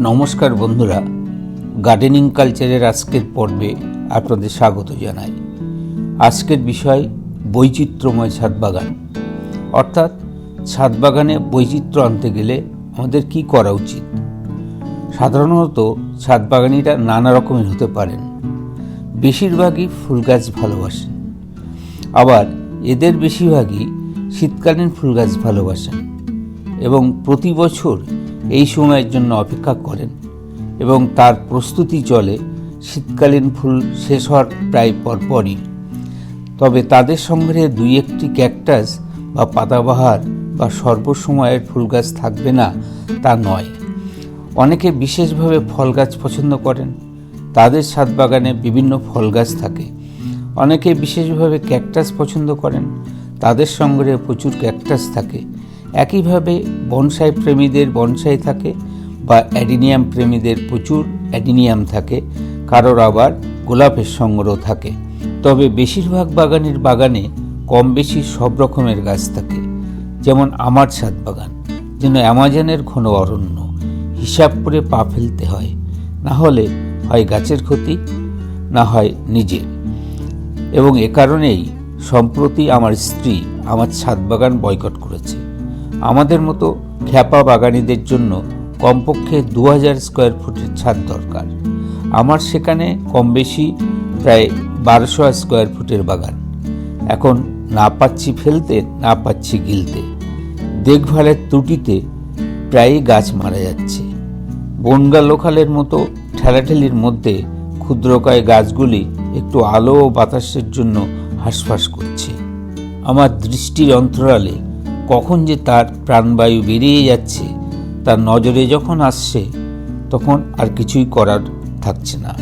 নমস্কার বন্ধুরা গার্ডেনিং কালচারের আজকের পর্বে আপনাদের স্বাগত জানাই। আজকের বিষয় বৈচিত্র্যময় ছাদ বাগান। অর্থাৎ ছাদ বাগানে বৈচিত্র্য আনতে গেলে আমাদের কি করা উচিত? সাধারণত ছাদ বাগানিরা নানা রকমের হতে পারেন। বেশিরভাগই ফুল গাছ ভালোবাসেন। আবার এদের বেশিরভাগই শীতকালীন ফুল গাছ ভালোবাসেন। এবং প্রতি বছর এই সময়ের জন্য অপেক্ষা করেন এবং তার প্রস্তুতি চলে শীতকালীন ফুল শেষ হওয়ার প্রায় পরপরই। তবে তাদের সংগ্রহে দুই একটি ক্যাকটাস বা পাতাবাহার বা সর্বসময়ের ফুল গাছ থাকবে না তা নয়। অনেকে বিশেষভাবে ফল গাছ পছন্দ করেন। তাদের ছাদ বাগানে বিভিন্ন ফল গাছ থাকে। অনেকে বিশেষভাবে ক্যাকটাস পছন্দ করেন। তাদের সংগ্রহে প্রচুর ক্যাকটাস থাকে। একইভাবে বনসাই প্রেমীদের বনসাই থাকে বা অ্যাডিনিয়াম প্রেমীদের প্রচুর অ্যাডিনিয়াম থাকে, কারোর আবার গোলাপের সংগ্রহ থাকে। তবে বেশিরভাগ বাগানের বাগানে কম বেশি সব রকমের গাছ থাকে, যেমন আমার ছাদ বাগান, যেন অ্যামাজনের ঘন অরণ্য, হিসাব করে পা ফেলতে হয়। না হলে হয় গাছের ক্ষতি, না হয় নিজের। এবং এ কারণেই সম্প্রতি আমার স্ত্রী আমার ছাদ বাগান বয়কট করেছে। আমাদের মতো খ্যাপা বাগানিদের জন্য কমপক্ষে দু হাজার স্কোয়ার ফুটের ছাদ দরকার। আমার সেখানে কম বেশি প্রায় বারোশো স্কোয়ার ফুটের বাগান। এখন না পাচ্ছি ফেলতে, না পাচ্ছি গিলতে। দেখভালের ত্রুটিতে প্রায়ই গাছ মারা যাচ্ছে। বনগা লোকালের মতো ঠেলাঠেলির মধ্যে ক্ষুদ্রকায় গাছগুলি একটু আলো ও বাতাসের জন্য হাঁসফাঁস করছে। আমার দৃষ্টির অন্তরালে কখন যে তার প্রাণবায়ু বেরিয়ে যাচ্ছে, তার নজরে যখন আসছে, তখন আর কিছুই করার থাকছে না।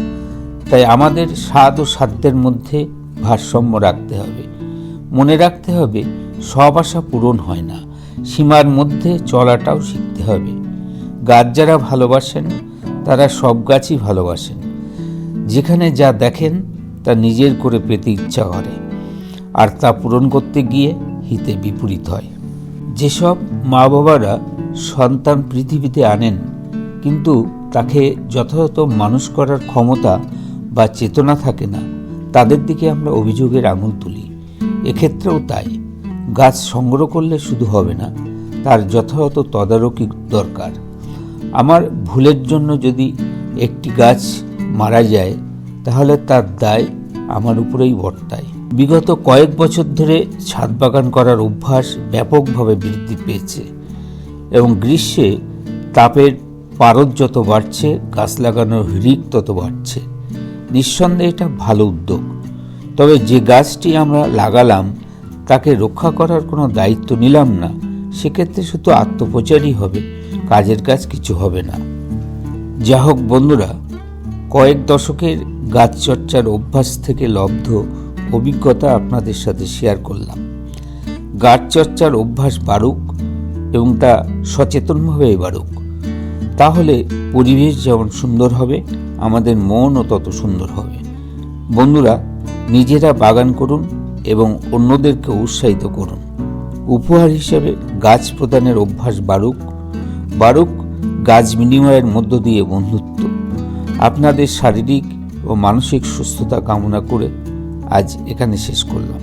তাই আমাদের স্বাদ ও সাধ্যের মধ্যে ভারসাম্য রাখতে হবে। মনে রাখতে হবে, সব আশা পূরণ হয় না। সীমার মধ্যে চলাটাও শিখতে হবে। গাছ যারা ভালোবাসেন, তারা সব গাছই ভালোবাসেন। যেখানে যা দেখেন, তা নিজের করে পেতে ইচ্ছা করে। আর তা পূরণ করতে গিয়ে হিতে বিপরীত হয়। যেসব মা বাবারা সন্তান পৃথিবীতে আনেন, কিন্তু তাকে যথাযথ মানুষ করার ক্ষমতা বা চেতনা থাকে না, তাদের দিকে আমরা অভিযোগের আঙুল তুলি। এক্ষেত্রেও তাই। গাছ সংগ্রহ করলে শুধু হবে না, তার যথাযথ তদারকি দরকার। আমার ভুলের জন্য যদি একটি গাছ মারা যায়, তাহলে তার দায় আমার উপরেই বর্তায়। বিগত কয়েক বছর ধরে ছাদ বাগান করার অভ্যাস ব্যাপকভাবে বৃদ্ধি পেয়েছে এবং গ্রীষ্মে তাপের পারদ যত বাড়ছে, গাছ লাগানোর হিড়িক তত বাড়ছে। নিঃসন্দেহে এটা ভালো উদ্যোগ। তবে যে গাছটি আমরা লাগালাম, তাকে রক্ষা করার কোনো দায়িত্ব নিলাম না। সেক্ষেত্রে শুধু আত্মপ্রচারই হবে, কাজের কাজ কিছু হবে না। যা হোক বন্ধুরা, কয়েক দশকের গাছ চর্চার অভ্যাস থেকে লব্ধ অভিজ্ঞতা আপনাদের সাথে শেয়ার করলাম। গাছ চর্চার অভ্যাস বাড়ুক এবং তা সচেতনভাবে বাড়ুক। তাহলে পরিবেশ যেমন সুন্দর হবে, আমাদের মনও তত সুন্দর হবে। বন্ধুরা, নিজেরা বাগান করুন এবং অন্যদেরকে উৎসাহিত করুন। উপহার হিসেবে গাছ প্রদানের অভ্যাস বাড়ুক। বাড়ুক গাছ বিনিময়ের মধ্য দিয়ে বন্ধুত্ব। আপনাদের শারীরিক ও মানসিক সুস্থতা কামনা করে আজ এখানে শেষ করলাম।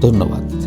ধন্যবাদ।